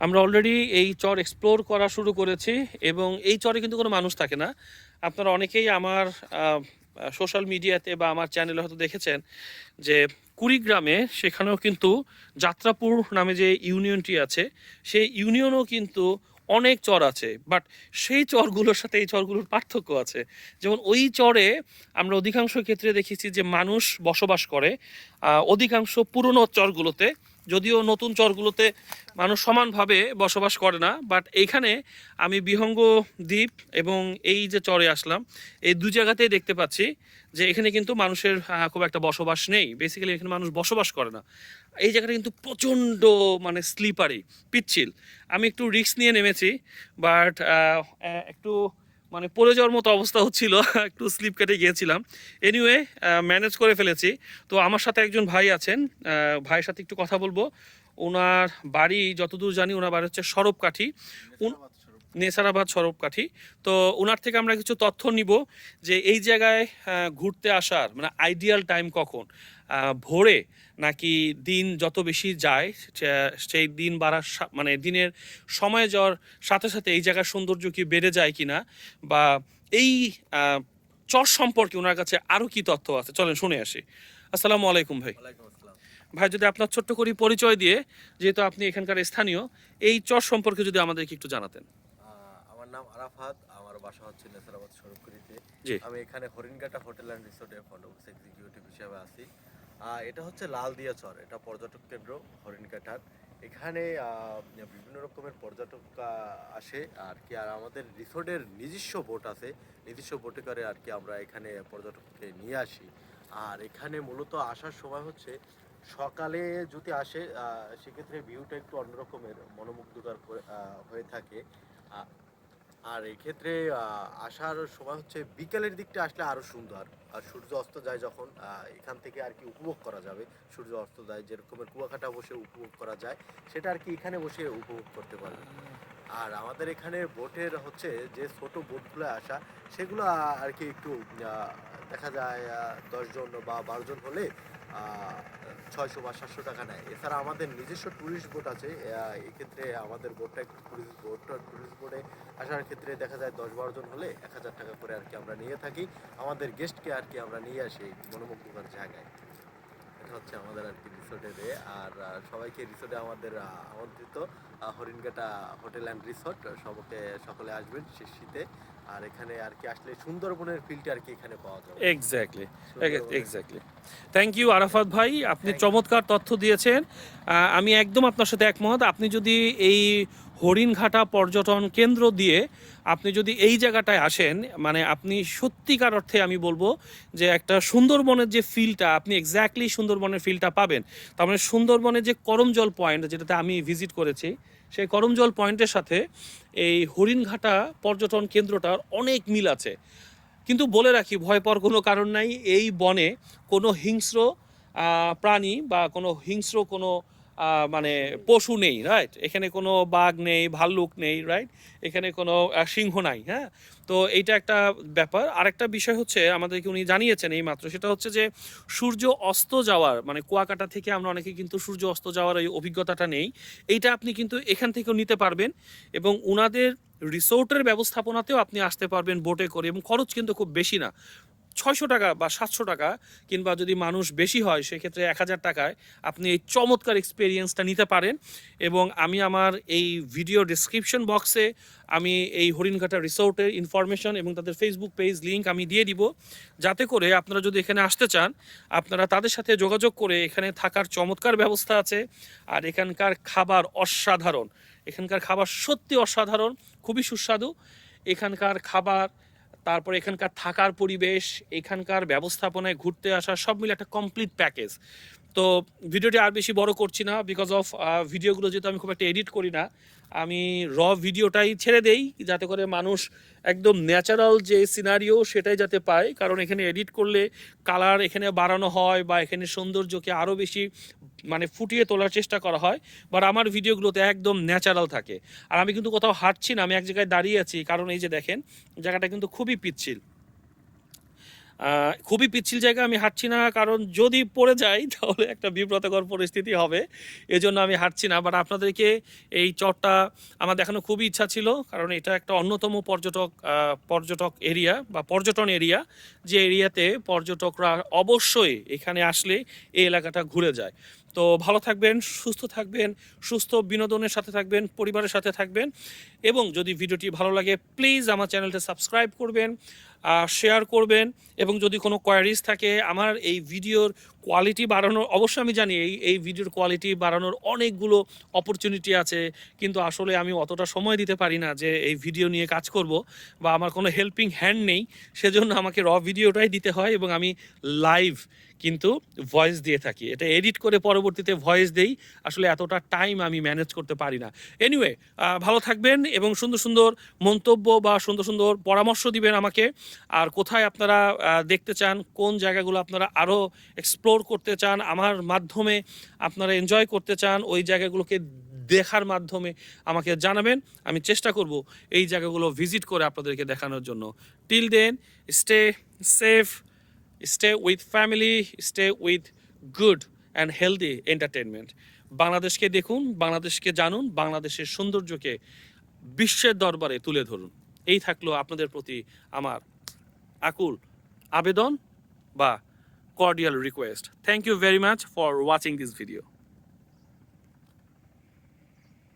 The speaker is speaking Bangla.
আমরা অলরেডি এই চর এক্সপ্লোর করা শুরু করেছি এবং এই চরে কিন্তু কোনো মানুষ থাকে না। আপনারা অনেকেই আমার সোশ্যাল মিডিয়াতে বা আমার চ্যানেলে হয়তো দেখেছেন যে কুড়িগ্রামে সেখানেও কিন্তু যাত্রাপুর নামে যে ইউনিয়নটি আছে, সেই ইউনিয়নও কিন্তু অনেক চর আছে। বাট সেই চরগুলোর সাথে এই চরগুলোর পার্থক্য আছে। যেমন ওই চরে আমরা অধিকাংশ ক্ষেত্রে দেখেছি যে মানুষ বসবাস করে অধিকাংশ পুরনো চরগুলোতে যদিও নতুন চরগুলোতে মানুষ সমানভাবে বসবাস করে না বাট এইখানে আমি বিহঙ্গ দ্বীপ এবং এই যে চরে আসলাম, এই দু জায়গাতেই দেখতে পাচ্ছি যে এখানে কিন্তু মানুষের খুব একটা বসবাস নেই। বেসিক্যালি এখানে মানুষ বসবাস করে না। এই জায়গাটা কিন্তু প্রচণ্ড মানে স্লিপারি পিচ্ছিল। আমি একটু রিস্ক নিয়ে নেমেছি বাট একটু মানে পড়ে যাওয়ার মতো অবস্থা হচ্ছিল একটু স্লিপ কেটে গিয়েছিলাম। এনিওয়ে ম্যানেজ করে ফেলেছি। তো আমার সাথে একজন ভাই আছেন ভাইয়ের সাথে একটু কথা বলব। ওনার বাড়ি যতদূর জানি ওনার বাড়ি হচ্ছে সরবকাঠি। নেসারাবাদ সরবকাঠি। তো ওনার থেকে আমরা কিছু তথ্য নিব যে এই জায়গায় ঘুরতে আসার মানে আইডিয়াল টাইম কখন? ভোরে নাকি দিন যত বেশি যায় সেই দিন বাড়ার মানে দিনের সময় যাওয়ার সাথে সাথে এই জায়গার সৌন্দর্য কি বেড়ে যায় কিনা বা এই চর সম্পর্কে ওনার কাছে আরও কি তথ্য আছে? চলেন শুনে আসি। আসসালামু আলাইকুম ভাই। ভাই যদি আপনার ছোট্ট করে পরিচয় দিয়ে যেহেতু আপনি এখানকার স্থানীয় এই চর সম্পর্কে যদি আমাদেরকে একটু জানাতেন। আমার নাম আরাফাত আমার বাসা হচ্ছে নেসারাবাদ আমি এখানে হরিণঘাটা হোটেল অ্যান্ড রিসোর্টে ফন্ড এক্সিকিউটিভ হিসেবে আছি। এটা হচ্ছে লালদিয়া চর, এটা পর্যটক কেন্দ্র হরিণঘাটার এখানে বিভিন্ন রকমের পর্যটক আসে আর কি, আর আমাদের রিসোর্টের নিজস্ব বোট আছে। নিজস্ব বোটে করে আর কি আমরা এখানে পর্যটককে নিয়ে আসি। আর এখানে মূলত আসার সময় হচ্ছে, সকালে যদি আসে সেক্ষেত্রে ভিউটা একটু অন্যরকমের, মনোমুগ্ধকর করে- হয়ে থাকে। আর এক্ষেত্রে আসার সময় হচ্ছে বিকেলের দিকটা আসলে আরও সুন্দর। আর সূর্য অস্ত যায় যখন এখান থেকে আর কি উপভোগ করা যাবে। সূর্য অস্ত যায় যেরকমের কুয়াকাটা বসে উপভোগ করা যায়, সেটা আর কি এখানে বসে উপভোগ করতে পারবে। আর আমাদের এখানে বোটের হচ্ছে যে ছোট বোটগুলো আসা, সেগুলো আর কি একটু দেখা যায় দশজন বা বারোজন হলে ছয়শো বা সাতশো টাকা নেয়। এছাড়া আমাদের নিজস্ব ট্যুরিস্ট বোট আছে। এক্ষেত্রে আমাদের বোটটা একটু ট্যুরিস্ট বোট ট্যুরিস্ট বোটে আসার ক্ষেত্রে দেখা যায় দশ বারো জন হলে এক হাজার টাকা করে আর কি আমরা নিয়ে থাকি। আমাদের গেস্টকে আর কি আমরা নিয়ে আসি মনোমুগ্ধকর জায়গায়। এটা হচ্ছে আমাদের আর কি রিসোর্টের এ। আর সবাইকে রিসোর্টে আমাদের আমন্ত্রিত হরিণঘাটা হোটেল অ্যান্ড রিসোর্ট সবকে, সকলে আসবেন শীতে। আর এখানে আর কি আসলে সুন্দরবনের ফিলটা আর কি এখানে পাওয়া যাবে। Exactly exactly thank you Arafat ভাই। আপনি চমৎকার তথ্য দিয়েছেন। আহ, আমি একদম আপনার সাথে একমত। আপনি যদি এই হরিণঘাটা পর্যটন কেন্দ্র দিয়ে আপনি যদি এই জায়গাটায় আসেন মানে আপনি সত্যিকার অর্থে আমি বলব যে একটা সুন্দরবনের যে ফিলটা আপনি এক্স্যাক্টলি সুন্দরবনের ফিলটা পাবেন। তার মানে সুন্দরবনের যে করমজল পয়েন্ট যেটাতে আমি ভিজিট করেছি, সেই করমজল পয়েন্টের সাথে এই হরিণঘাটা পর্যটন কেন্দ্রটার অনেক মিল আছে। কিন্তু বলে রাখি, ভয় পাওয়ার কোনো কারণ নাই, এই বনে কোনো হিংস্র প্রাণী বা কোনো হিংস্র কোনো মানে পশু নেই রাইট এখানে কোনো বাঘ নেই, ভাল্লুক নেই রাইট এখানে কোনো সিংহ নাই হ্যাঁ? তো এইটা একটা ব্যাপার। আরেকটা বিষয় হচ্ছে, আমাদেরকে উনি জানিয়েছেন এই মাত্র, সেটা হচ্ছে যে সূর্য অস্ত যাওয়ার মানে কুয়াকাটা থেকে আমরা অনেকে কিন্তু সূর্য অস্ত যাওয়ার এই অভিজ্ঞতাটা নেই, এইটা আপনি কিন্তু এখান থেকেও নিতে পারবেন এবং ওনাদের রিসোর্টের ব্যবস্থাপনাতেও আপনি আসতে পারবেন বোটে করে এবং খরচ কিন্তু খুব বেশি না। ছয়শো টাকা বা সাতশো টাকা কিংবা যদি মানুষ বেশি হয়, সেক্ষেত্রে এক হাজার টাকায় আপনি এই চমৎকার এক্সপিরিয়েন্সটা নিতে পারেন এবং আমি আমার এই ভিডিও ডিসক্রিপশন বক্সে আমি এই হরিণঘাটা রিসোর্টের ইনফরমেশন এবং তাদের ফেসবুক পেজ লিঙ্ক আমি দিয়ে দিব। যাতে করে আপনারা যদি এখানে আসতে চান, আপনারা তাদের সাথে যোগাযোগ করে এখানে থাকার চমৎকার ব্যবস্থা আছে। আর এখানকার খাবার অসাধারণ। এখানকার খাবার সত্যি অসাধারণ, খুবই সুস্বাদু। এখানকার খাবার তারপর এখানকার থাকার পরিবেশ এখানকার ব্যবস্থাপনায় ঘুরতে আসা সব মিলে একটা কমপ্লিট প্যাকেজ তো ভিডিওটি আর বেশি বড় করছি না বিকজ অফ ভিডিওগুলো যেহেতু আমি খুব একটা এডিট করি না, আমি র ভিডিওটাই ছেড়ে দেই যাতে করে মানুষ একদম ন্যাচারাল যে সিনারিও সেটাই যাতে পায়। কারণ এখানে এডিট করলে কালার এখানে বাড়ানো হয় বা এখানে সৌন্দর্যকে আরও বেশি মানে ফুটিয়ে তোলার চেষ্টা করা হয়। বাট আমার ভিডিওগুলোতে একদম ন্যাচারাল থাকে। আর আমি কিন্তু কোথাও হাঁটছি না, আমি এক জায়গায় দাঁড়িয়ে আছি। কারণ এই যে দেখেন, জায়গাটা কিন্তু খুবই পিচ্ছিল। খুবই পিচ্ছিল জায়গা আমি হাঁটছি না, কারণ যদি পড়ে যাই, তাহলে একটা বিব্রতকর পরিস্থিতি হবে। এজন্য আমি হাঁটছি না বাট আপনাদেরকে এই চরটা আমার দেখানো খুবই ইচ্ছা ছিল, কারণ এটা একটা অন্যতম পর্যটক পর্যটক এরিয়া বা পর্যটন এরিয়া যে এরিয়াতে পর্যটকরা অবশ্যই এখানে আসলে এই এলাকাটা ঘুরে যায়। তো ভালো থাকবেন, সুস্থ থাকবেন, সুস্থ বিনোদনের সাথে থাকবেন, পরিবারের সাথে থাকবেন এবং যদি ভিডিওটি ভালো লাগে প্লিজ আমার চ্যানেলটা সাবস্ক্রাইব করবেন শেয়ার করবেন এবং যদি কোনো কোয়ারিজ থাকে, আমার এই ভিডিওর কোয়ালিটি বাড়ানোর, অবশ্যই আমি জানি এই এই ভিডিওর কোয়ালিটি বাড়ানোর অনেকগুলো অপরচুনিটি আছে, কিন্তু আসলে আমি অতটা সময় দিতে পারি না যে এই ভিডিও নিয়ে কাজ করব বা আমার কোনো হেল্পিং হ্যান্ড নেই, সেজন্য আমাকে র ভিডিওটাই দিতে হয় এবং আমি লাইভ কিন্তু ভয়েস দিয়ে থাকি। এটা এডিট করে পরবর্তীতে ভয়েস দেই। আসলে এতটা টাইম আমি ম্যানেজ করতে পারি না। এনিওয়ে ভালো থাকবেন এবং সুন্দর সুন্দর মন্তব্য বা সুন্দর সুন্দর পরামর্শ দিবেন আমাকে। আর কোথায় আপনারা দেখতে চান, কোন জায়গাগুলো আপনারা আরও এক্সপ্লোর করতে চান, আমার মাধ্যমে আপনারা এনজয় করতে চান, ওই জায়গাগুলোকে দেখার মাধ্যমে আমাকে জানাবেন। আমি চেষ্টা করব এই জায়গাগুলো ভিজিট করে আপনাদেরকে দেখানোর জন্য। Till then stay safe stay with family stay with good and healthy entertainment বাংলাদেশকে দেখুন, বাংলাদেশকে জানুন, বাংলাদেশের সৌন্দর্যকে বিশ্বের দরবারে তুলে ধরুন। এই থাকল আপনাদের প্রতি আমার আকুল আবেদন বা cordial request thank you very much for watching this video.